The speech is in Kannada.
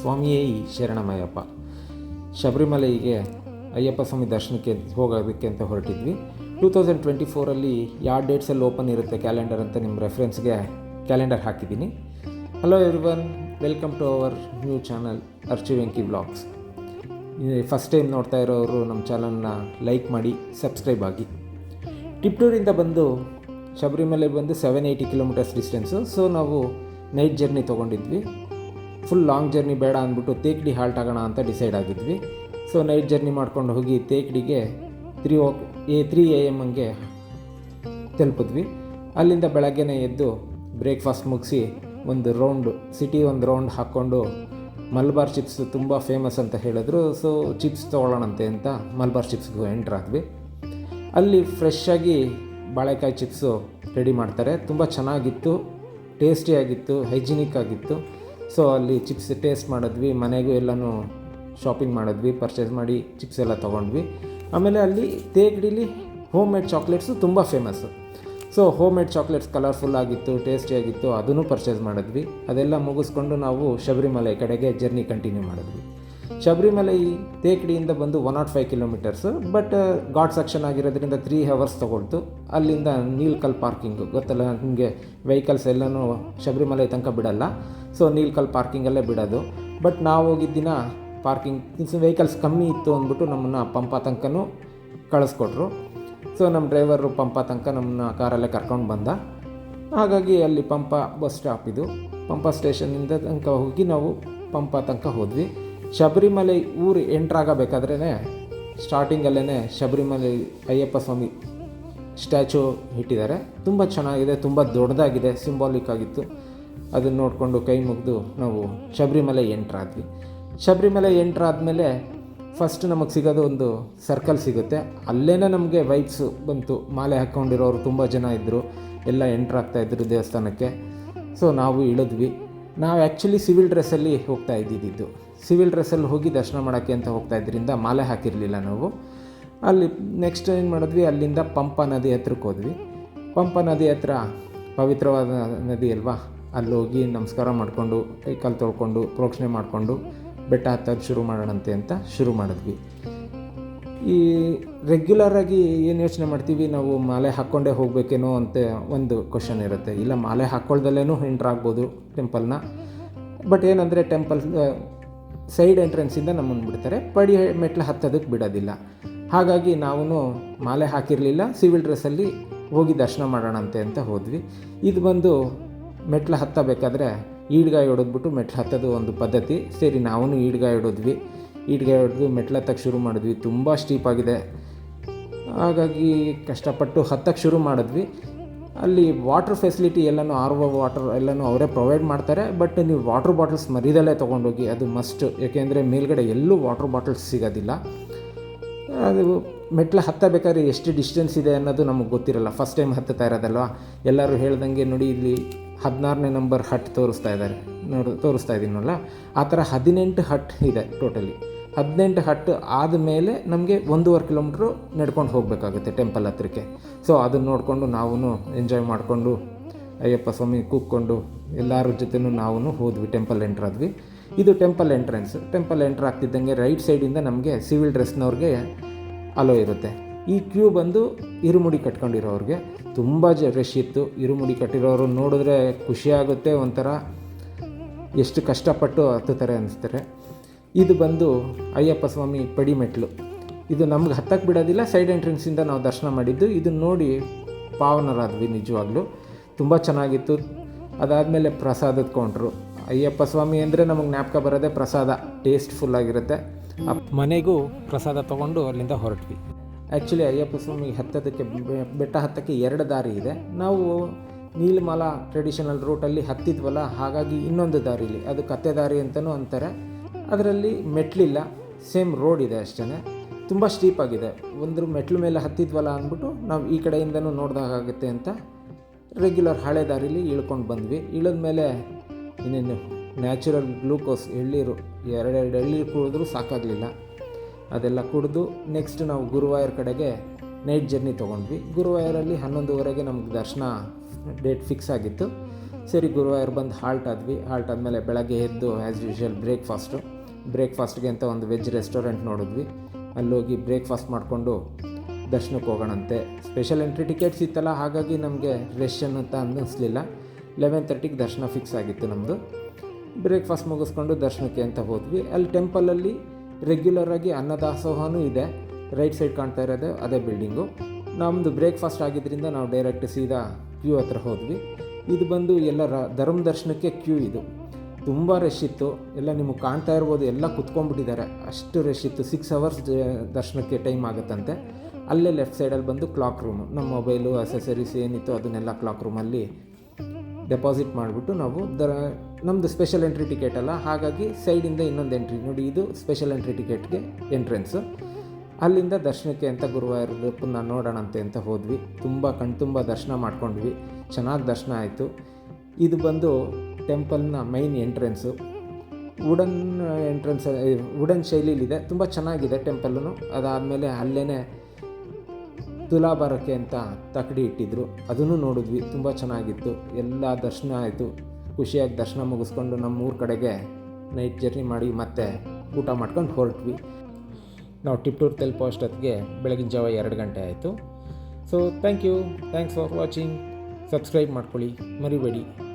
ಸ್ವಾಮಿಯೇ ಈ ಶರಣಮಯ್ಯಪ್ಪ ಶಬರಿಮಲೆಗೆ ಅಯ್ಯಪ್ಪ ಸ್ವಾಮಿ ದರ್ಶನಕ್ಕೆ ಹೋಗೋದಕ್ಕೆ ಅಂತ ಹೊರಟಿದ್ವಿ. ಟೂ ತೌಸಂಡ್ ಟ್ವೆಂಟಿ ಫೋರಲ್ಲಿ ಯಾವ ಡೇಟ್ಸಲ್ಲಿ ಓಪನ್ ಇರುತ್ತೆ ಕ್ಯಾಲೆಂಡರ್ ಅಂತ ನಿಮ್ಮ ರೆಫರೆನ್ಸ್ಗೆ ಕ್ಯಾಲೆಂಡರ್ ಹಾಕಿದ್ದೀನಿ. Hello everyone welcome to our new channel Archi Venki blogs first time ನೋಡ್ತಾ ಇರೋರು ನಮ್ಮ ಚಾನಲ್ನ ಲೈಕ್ ಮಾಡಿ ಸಬ್ಸ್ಕ್ರೈಬ್ ಆಗಿ. ಟಿಪ್ಟೂರಿಂದ ಬಂದು ಶಬರಿಮಲೆ ಬಂದು seven eighty kilometres distance so ನಾವು ನೈಟ್ ಜರ್ನಿ ತೊಗೊಂಡಿದ್ವಿ. ಫುಲ್ ಲಾಂಗ್ ಜರ್ನಿ ಬೇಡ ಅಂದ್ಬಿಟ್ಟು ತೇಕಡಿ ಹಾಲ್ಟ್ ಆಗೋಣ ಅಂತ ಡಿಸೈಡ್ ಆಗಿದ್ವಿ. ಸೊ ನೈಟ್ ಜರ್ನಿ ಮಾಡ್ಕೊಂಡು ಹೋಗಿ ತೇಕಡಿಗೆ three O A three A M ಹಂಗೆ ತಲುಪಿದ್ವಿ. ಅಲ್ಲಿಂದ ಬೆಳಗ್ಗೆನೇ ಎದ್ದು ಬ್ರೇಕ್ಫಾಸ್ಟ್ ಮುಗಿಸಿ ಒಂದು ರೌಂಡ್ ಸಿಟಿ ಒಂದು ರೌಂಡ್ ಹಾಕ್ಕೊಂಡು ಮಲ್ಬಾರ್ ಚಿಪ್ಸ್ ತುಂಬ ಫೇಮಸ್ ಅಂತ ಹೇಳಿದ್ರು. ಸೊ ಚಿಪ್ಸ್ ತೊಗೊಳ್ಳೋಣಂತೆ ಅಂತ ಮಲ್ಬಾರ್ ಚಿಪ್ಸ್ಗೂ ಎಂಟ್ರ್ ಆದ್ವಿ. ಅಲ್ಲಿ ಫ್ರೆಶ್ ಆಗಿ ಬಾಳೆಕಾಯಿ ಚಿಪ್ಸು ರೆಡಿ ಮಾಡ್ತಾರೆ. ತುಂಬ ಚೆನ್ನಾಗಿತ್ತು ಟೇಸ್ಟಿಯಾಗಿತ್ತು ಹೈಜಿನಿಕ್ ಆಗಿತ್ತು. ಸೊ ಅಲ್ಲಿ ಚಿಪ್ಸ್ ಟೇಸ್ಟ್ ಮಾಡಿದ್ವಿ, ಮನೆಗೂ ಎಲ್ಲನೂ ಶಾಪಿಂಗ್ ಮಾಡಿದ್ವಿ ಪರ್ಚೇಸ್ ಮಾಡಿ ಚಿಪ್ಸ್ ಎಲ್ಲ ತೊಗೊಂಡ್ವಿ. ಆಮೇಲೆ ಅಲ್ಲಿ ತೇಗಡಿಲಿ ಹೋಮ್ ಮೇಡ್ ಚಾಕ್ಲೇಟ್ಸು ತುಂಬ famous so home made chocolates colourful ಆಗಿತ್ತು ಟೇಸ್ಟಿಯಾಗಿತ್ತು ಅದನ್ನು ಪರ್ಚೇಸ್ ಮಾಡಿದ್ವಿ. ಅದೆಲ್ಲ ಮುಗಿಸ್ಕೊಂಡು ನಾವು ಶಬರಿಮಲೆ ಕಡೆಗೆ ಜರ್ನಿ ಕಂಟಿನ್ಯೂ ಮಾಡಿದ್ವಿ. ಶಬರಿಮಲೆ ತೇಕಡಿಯಿಂದ ಬಂದು one naught five kilometres, but ghat section ಆಗಿರೋದ್ರಿಂದ ತ್ರೀ ಹವರ್ಸ್ ತೊಗೊಳ್ತು. ಅಲ್ಲಿಂದ ನೀಲ್ಕಲ್ ಪಾರ್ಕಿಂಗು, ಗೊತ್ತಲ್ಲ, ನಿಮಗೆ ವೆಹಿಕಲ್ಸ್ ಎಲ್ಲನೂ ಶಬರಿಮಲೆ ತನಕ ಬಿಡಲ್ಲ. ಸೊ ನೀಲ್ಕಲ್ ಪಾರ್ಕಿಂಗಲ್ಲೇ ಬಿಡೋದು. ಬಟ್ ನಾವು ಹೋಗಿದ್ದ ದಿನ ಪಾರ್ಕಿಂಗ್ ವೆಹಿಕಲ್ಸ್ ಕಮ್ಮಿ ಇತ್ತು ಅಂದ್ಬಿಟ್ಟು ನಮ್ಮನ್ನು ಪಂಪ ತನಕನೂ ಕಳಿಸ್ಕೊಟ್ರು. ಸೊ ನಮ್ಮ ಡ್ರೈವರು ಪಂಪ ತನಕ ನಮ್ಮನ್ನ ಕಾರಲ್ಲೇ ಕರ್ಕೊಂಡು ಬಂದ. ಹಾಗಾಗಿ ಅಲ್ಲಿ ಪಂಪ ಬಸ್ ಸ್ಟಾಪ್ ಇದು. ಪಂಪ ಸ್ಟೇಷನಿಂದ ತನಕ ಹೋಗಿ ನಾವು ಪಂಪ ತನಕ ಹೋದ್ವಿ. ಶಬರಿಮಲೆ ಊರು ಎಂಟ್ರಾಗಬೇಕಾದ್ರೇ ಸ್ಟಾರ್ಟಿಂಗಲ್ಲೇ ಶಬರಿಮಲೆ ಅಯ್ಯಪ್ಪ ಸ್ವಾಮಿ ಸ್ಟ್ಯಾಚು ಇಟ್ಟಿದ್ದಾರೆ. ತುಂಬ ಚೆನ್ನಾಗಿದೆ, ತುಂಬ ದೊಡ್ಡದಾಗಿದೆ ಸಿಂಬಾಲಿಕ್ ಆಗಿತ್ತು. ಅದನ್ನು ನೋಡಿಕೊಂಡು ಕೈ ಮುಗಿದು ನಾವು ಶಬರಿಮಲೆ ಎಂಟ್ರಾದ್ವಿ ಶಬರಿಮಲೆ ಎಂಟ್ರಾದ್ಮೇಲೆ ಫಸ್ಟ್ ನಮಗೆ ಸಿಗೋದು ಒಂದು ಸರ್ಕಲ್ ಸಿಗುತ್ತೆ. ಅಲ್ಲೇ ನಮಗೆ ವೈಬ್ಸು ಬಂತು. ಮಾಲೆ ಹಾಕ್ಕೊಂಡಿರೋರು ತುಂಬ ಜನ ಇದ್ದರು ಎಲ್ಲ ಎಂಟ್ರಾಗ್ತಾಯಿದ್ರು ದೇವಸ್ಥಾನಕ್ಕೆ. ಸೊ ನಾವು ಇಳಿದ್ವಿ. ನಾವು ಆ್ಯಕ್ಚುಲಿ ಸಿವಿಲ್ ಡ್ರೆಸ್ಸಲ್ಲಿ ಹೋಗ್ತಾ ಇದ್ದಿದ್ದು. ಸಿವಿಲ್ ಡ್ರೆಸ್ಸಲ್ಲಿ ಹೋಗಿ ದರ್ಶನ ಮಾಡೋಕ್ಕೆ ಅಂತ ಹೋಗ್ತಾ ಇದ್ರಿಂದ ಮಾಲೆ ಹಾಕಿರಲಿಲ್ಲ ನಾವು. ಅಲ್ಲಿ ನೆಕ್ಸ್ಟ್ ಏನು ಮಾಡಿದ್ವಿ? ಅಲ್ಲಿಂದ ಪಂಪ ನದಿ ಹತ್ರಕ್ಕೆ ಹೋದ್ವಿ. ಪಂಪ ನದಿ ಹತ್ರ, ಪವಿತ್ರವಾದ ನದಿ ಅಲ್ವಾ? ಅಲ್ಲಿ ಹೋಗಿ ನಮಸ್ಕಾರ ಮಾಡಿಕೊಂಡು, ಕೈ ಕಾಲು ತೊಳ್ಕೊಂಡು, ಪ್ರೋಕ್ಷಣೆ ಮಾಡಿಕೊಂಡು ಬೆಟ್ಟ ಹತ್ತೋದು ಶುರು ಮಾಡೋಣಂತೆ ಅಂತ ಶುರು ಮಾಡಿದ್ವಿ. ಈ ರೆಗ್ಯುಲರಾಗಿ ಏನು ಯೋಚನೆ ಮಾಡ್ತೀವಿ? ನಾವು ಮಾಲೆ ಹಾಕ್ಕೊಂಡೇ ಹೋಗಬೇಕೇನೋ ಅಂತ ಒಂದು ಕ್ವಶನ್ ಇರುತ್ತೆ. ಇಲ್ಲ, ಮಾಲೆ ಹಾಕ್ಕೊಳ್ದಲ್ಲೇ ಎಂಟ್ರ್ ಆಗ್ಬೋದು ಟೆಂಪಲ್ನ ಬಟ್ ಏನಂದರೆ ಟೆಂಪಲ್ ಸೈಡ್ ಎಂಟ್ರೆನ್ಸಿಂದ ನಮ್ಮನ್ನು ಬಿಡ್ತಾರೆ. ಪಡಿ ಮೆಟ್ಲು ಹತ್ತೋದಕ್ಕೆ ಬಿಡೋದಿಲ್ಲ. ಹಾಗಾಗಿ ನಾವು ಮಾಲೆ ಹಾಕಿರಲಿಲ್ಲ ಸಿವಿಲ್ ಡ್ರೆಸ್ಸಲ್ಲಿ ಹೋಗಿ ದರ್ಶನ ಮಾಡೋಣಂತೆ ಅಂತ ಹೋದ್ವಿ. ಇದು ಬಂದು ಮೆಟ್ಲು ಹತ್ತಬೇಕಾದ್ರೆ ಈಡ್ಗಾಯಿ ಹೊಡೆದ್ಬಿಟ್ಟು ಮೆಟ್ಲು ಹತ್ತೋದು ಒಂದು ಪದ್ಧತಿ. ಸರಿ ನಾವು ಈಡ್ಗಾಯಿ ಹೊಡೆದ್ವಿ. ಈಡ್ಗಾಯಿ ಹೊಡೆದು ಮೆಟ್ಲು ಹತ್ತಕ್ಕೆ ಶುರು ಮಾಡಿದ್ವಿ. ತುಂಬ ಸ್ಟೀಪ್ ಆಗಿದೆ. ಹಾಗಾಗಿ ಕಷ್ಟಪಟ್ಟು ಹತ್ತಕ್ಕೆ ಶುರು ಮಾಡಿದ್ವಿ. ಅಲ್ಲಿ ವಾಟರ್ ಫೆಸಿಲಿಟಿ ಎಲ್ಲನೂ ಆರ್ ಒ ವಾಟರ್ ಎಲ್ಲನೂ ಅವರೇ ಪ್ರೊವೈಡ್ ಮಾಡ್ತಾರೆ. ಬಟ್ ನೀವು ವಾಟರ್ ಬಾಟಲ್ಸ್ ಮರಿದಲ್ಲೇ ತೊಗೊಂಡೋಗಿ ಅದು ಮಸ್ಟ್ ಏಕೆಂದರೆ ಮೇಲ್ಗಡೆ ಎಲ್ಲೂ ವಾಟರ್ ಬಾಟಲ್ಸ್ ಸಿಗೋದಿಲ್ಲ. ಅದು ಮೆಟ್ಲು ಹತ್ತಬೇಕಾದ್ರೆ ಎಷ್ಟು ಡಿಸ್ಟೆನ್ಸ್ ಇದೆ ಅನ್ನೋದು ನಮಗೆ ಗೊತ್ತಿರಲ್ಲ. ಫಸ್ಟ್ ಟೈಮ್ ಹತ್ತುತ್ತಾ ಇರೋದಲ್ವ? ಎಲ್ಲರೂ ಹೇಳ್ದಂಗೆ ನೋಡಿ, ಇಲ್ಲಿ ಹದಿನಾರನೇ ನಂಬರ್ ಹಟ್ ತೋರಿಸ್ತಾ ಇದ್ದಾರೆ. ನೋಡು, ತೋರಿಸ್ತಾ ಇದ್ದೀನಲ್ಲ ಆ ಥರ ಹದಿನೆಂಟು ಹಟ್ ಇದೆ ಟೋಟಲಿ. ಹದಿನೆಂಟು ಹಟ್ ಆದಮೇಲೆ ನಮಗೆ ಒಂದೂವರೆ ಕಿಲೋಮೀಟ್ರು ನಡ್ಕೊಂಡು ಹೋಗಬೇಕಾಗುತ್ತೆ ಟೆಂಪಲ್ ಹತ್ರಕ್ಕೆ. ಸೊ ಅದನ್ನು ನೋಡಿಕೊಂಡು ನಾವು ಎಂಜಾಯ್ ಮಾಡಿಕೊಂಡು, ಅಯ್ಯಪ್ಪ ಸ್ವಾಮಿ ಕೂಕ್ಕೊಂಡು ಎಲ್ಲರ ಜೊತೆನೂ ನಾವು ಹೋದ್ವಿ, ಟೆಂಪಲ್ ಎಂಟ್ರಾದ್ವಿ ಇದು ಟೆಂಪಲ್ ಎಂಟ್ರೆನ್ಸ್. ಟೆಂಪಲ್ ಎಂಟ್ರ್ ಆಗ್ತಿದ್ದಂಗೆ ರೈಟ್ ಸೈಡಿಂದ ನಮಗೆ ಸಿವಿಲ್ ಡ್ರೆಸ್ನವ್ರಿಗೆ ಅಲೋ ಇರುತ್ತೆ. ಈ ಕ್ಯೂ ಬಂದು ಇರುಮುಡಿ ಕಟ್ಕೊಂಡಿರೋರಿಗೆ ತುಂಬ ಜ, ರಶ್ ಇತ್ತು. ಇರುಮುಡಿ ಕಟ್ಟಿರೋರು ನೋಡಿದ್ರೆ ಖುಷಿಯಾಗುತ್ತೆ ಒಂಥರ. ಎಷ್ಟು ಕಷ್ಟಪಟ್ಟು ಹತ್ತುತ್ತಾರೆ ಅನ್ನಿಸ್ತಾರೆ ಇದು ಬಂದು ಅಯ್ಯಪ್ಪ ಸ್ವಾಮಿ ಪಡಿಮೆಟ್ಲು ಇದು ನಮ್ಗೆ ಹತ್ತಕ್ಕೆ ಬಿಡೋದಿಲ್ಲ ಸೈಡ್ ಎಂಟ್ರೆನ್ಸಿಂದ ನಾವು ದರ್ಶನ ಮಾಡಿದ್ದು. ಇದನ್ನು ನೋಡಿ ಪಾವನರಾದ್ವಿ ನಿಜವಾಗ್ಲೂ. ತುಂಬ ಚೆನ್ನಾಗಿತ್ತು. ಅದಾದಮೇಲೆ ಪ್ರಸಾದದ ಕೌಂಟ್ರು ಅಯ್ಯಪ್ಪ ಸ್ವಾಮಿ ಅಂದರೆ ನಮಗೆ ಜ್ಞಾಪಕ ಬರೋದೇ ಪ್ರಸಾದ. ಟೇಸ್ಟ್ಫುಲ್ ಆಗಿರುತ್ತೆ. ಮನೆಗೂ ಪ್ರಸಾದ ತೊಗೊಂಡು ಅಲ್ಲಿಂದ ಹೊರಟ್ವಿ. ಆ್ಯಕ್ಚುಲಿ ಅಯ್ಯಪ್ಪ ಸ್ವಾಮಿ ಹತ್ತೋದಕ್ಕೆ, ಬೆಟ್ಟ ಹತ್ತಕ್ಕೆ ಎರಡು ದಾರಿ ಇದೆ. ನಾವು ನೀಲಮಲ ಟ್ರೆಡಿಷನಲ್ ರೂಟಲ್ಲಿ ಹತ್ತಿದ್ವಲ್ಲ? ಹಾಗಾಗಿ ಇನ್ನೊಂದು ದಾರಿಲಿ. ಅದು ಕತ್ತೆ ದಾರಿ ಅಂತಲೂ ಅಂತಾರೆ. ಅದರಲ್ಲಿ ಮೆಟ್ಲಿಲ್ಲ ಸೇಮ್ ರೋಡ್ ಇದೆ ಅಷ್ಟೇ ತುಂಬ ಸ್ಟೀಪ್ ಆಗಿದೆ. ಒಂದು ಮೆಟ್ಲು ಮೇಲೆ ಹತ್ತಿದ್ವಲ್ಲ ಅಂದ್ಬಿಟ್ಟು ನಾವು ಈ ಕಡೆಯಿಂದನೂ ನೋಡ್ದಾಗುತ್ತೆ ಅಂತ ರೆಗ್ಯುಲರ್ ಹಳೆ ದಾರಿಲಿ ಇಳ್ಕೊಂಡು ಬಂದ್ವಿ. ಇಳಿದ ಮೇಲೆ ಇನ್ನೇನು ನ್ಯಾಚುರಲ್ ಗ್ಲೂಕೋಸ್ ಎಳ್ಳೀರು ಎರಡೆರಡು ಎಳ್ಳೀರು ಕುಡಿದ್ರೂ ಸಾಕಾಗಲಿಲ್ಲ. ಅದೆಲ್ಲ ಕುಡಿದು ನೆಕ್ಸ್ಟ್ ನಾವು ಗುರುವಾಯೂರ್ ಕಡೆಗೆ ನೈಟ್ ಜರ್ನಿ ತೊಗೊಂಡ್ವಿ. ಗುರುವಾಯೂರಲ್ಲಿ ಹನ್ನೊಂದುವರೆಗೆ ನಮ್ಗೆ ದರ್ಶನ ಡೇಟ್ ಫಿಕ್ಸ್ ಆಗಿತ್ತು. ಸರಿ ಗುರುವಾರ ಬಂದು ಹಾಲ್ಟ್ ಆದ್ವಿ. ಹಾಲ್ಟ್ ಆದಮೇಲೆ ಬೆಳಗ್ಗೆ ಎದ್ದು ಆ್ಯಸ್ ಯೂಶ್ವಲ್ ಬ್ರೇಕ್ಫಾಸ್ಟು ಬ್ರೇಕ್ಫಾಸ್ಟ್ಗೆ ಅಂತ ಒಂದು ವೆಜ್ ರೆಸ್ಟೋರೆಂಟ್ ನೋಡಿದ್ವಿ. ಅಲ್ಲೋಗಿ ಬ್ರೇಕ್ಫಾಸ್ಟ್ ಮಾಡಿಕೊಂಡು ದರ್ಶನಕ್ಕೆ ಹೋಗೋಣಂತೆ. ಸ್ಪೆಷಲ್ ಎಂಟ್ರಿ ಟಿಕೆಟ್ಸ್ ಇತ್ತಲ್ಲ, ಹಾಗಾಗಿ ನಮಗೆ ರಶ್ ಅಂತ ಅನ್ನಿಸ್ಲಿಲ್ಲ. ಲೆವೆನ್ ತರ್ಟಿಗೆ ದರ್ಶನ ಫಿಕ್ಸ್ ಆಗಿತ್ತು ನಮ್ಮದು ಬ್ರೇಕ್ಫಾಸ್ಟ್ ಮುಗಿಸ್ಕೊಂಡು ದರ್ಶನಕ್ಕೆ ಅಂತ ಹೋದ್ವಿ. ಅಲ್ಲಿ ಟೆಂಪಲಲ್ಲಿ ರೆಗ್ಯುಲರಾಗಿ ಅನ್ನದಾಸೋಹನೂ ಇದೆ. ರೈಟ್ ಸೈಡ್ ಕಾಣ್ತಾ ಇರೋದು, ಅದೇ ಬಿಲ್ಡಿಂಗು ನಮ್ಮದು ಬ್ರೇಕ್ಫಾಸ್ಟ್ ಆಗಿದ್ದರಿಂದ ನಾವು ಡೈರೆಕ್ಟ್ ಸೀದಾ ಕ್ಯೂ ಹತ್ರ ಹೋದ್ವಿ. ಇದು ಬಂದು ಎಲ್ಲ ರ, ಧರ್ಮ ದರ್ಶನಕ್ಕೆ ಕ್ಯೂ ಇದು. ತುಂಬ ರಶ್ ಇತ್ತು. ಎಲ್ಲ ನಿಮಗೆ ಕಾಣ್ತಾ ಇರ್ಬೋದು, ಎಲ್ಲ ಕುತ್ಕೊಂಡ್ಬಿಟ್ಟಿದ್ದಾರೆ. ಅಷ್ಟು ರಶ್ ಇತ್ತು. ಸಿಕ್ಸ್ ಅವರ್ಸ್ ದರ್ಶನಕ್ಕೆ ಟೈಮ್ ಆಗುತ್ತಂತೆ. ಅಲ್ಲೇ ಲೆಫ್ಟ್ ಸೈಡಲ್ಲಿ ಬಂದು ಕ್ಲಾಕ್ ರೂಮು ನಮ್ಮ ಮೊಬೈಲು ಅಸೆಸರೀಸ್ ಏನಿತ್ತು ಅದನ್ನೆಲ್ಲ ಕ್ಲಾಕ್ ರೂಮಲ್ಲಿ ಡೆಪಾಸಿಟ್ ಮಾಡಿಬಿಟ್ಟು ನಾವು ದರ ನಮ್ಮದು ಸ್ಪೆಷಲ್ ಎಂಟ್ರಿ ಟಿಕೆಟ್ ಅಲ್ಲ. ಹಾಗಾಗಿ ಸೈಡಿಂದ ಇನ್ನೊಂದು ಎಂಟ್ರಿ ನೋಡಿ, ಇದು ಸ್ಪೆಷಲ್ ಎಂಟ್ರಿ ಟಿಕೆಟ್ಗೆ ಎಂಟ್ರೆನ್ಸು ಅಲ್ಲಿಂದ ದರ್ಶನಕ್ಕೆ ಅಂತ ಗುರುವಾರ ಪುನಃ ನೋಡೋಣಂತೆ ಅಂತ ಹೋದ್ವಿ. ತುಂಬ ಕಣ್ತುಂಬ ದರ್ಶನ ಮಾಡ್ಕೊಂಡ್ವಿ. ಚೆನ್ನಾಗಿ ದರ್ಶನ ಆಯಿತು. ಇದು ಬಂದು ಟೆಂಪಲ್ನ main entrance wooden entrance wooden ಶೈಲಿಲಿದೆ. ತುಂಬ ಚೆನ್ನಾಗಿದೆ ಟೆಂಪಲ್ಲು ಅದಾದಮೇಲೆ ಅಲ್ಲೇ ತುಲಾಭಾರಕ್ಕೆ ಅಂತ ತಕಡಿ ಇಟ್ಟಿದ್ರು. ಅದನ್ನು ನೋಡಿದ್ವಿ. ತುಂಬ ಚೆನ್ನಾಗಿತ್ತು. ಎಲ್ಲ ದರ್ಶನ ಆಯಿತು. ಖುಷಿಯಾಗಿ ದರ್ಶನ ಮುಗಿಸ್ಕೊಂಡು ನಮ್ಮ ಊರ ಕಡೆಗೆ ನೈಟ್ ಜರ್ನಿ ಮಾಡಿ ಮತ್ತೆ ಊಟ ಮಾಡ್ಕೊಂಡು ಹೊರಟ್ವಿ. ನಾವು ಟಿಪ್ಟೂರು ತಲುಪೋ ಅಷ್ಟೊತ್ತಿಗೆ ಬೆಳಗಿನ ಜಾವ ಎರಡು ಗಂಟೆ ಆಯಿತು. So thank you thanks for watching subscribe ಮಾಡ್ಕೊಳ್ಳಿ. ಮರಿಬೇಡಿ.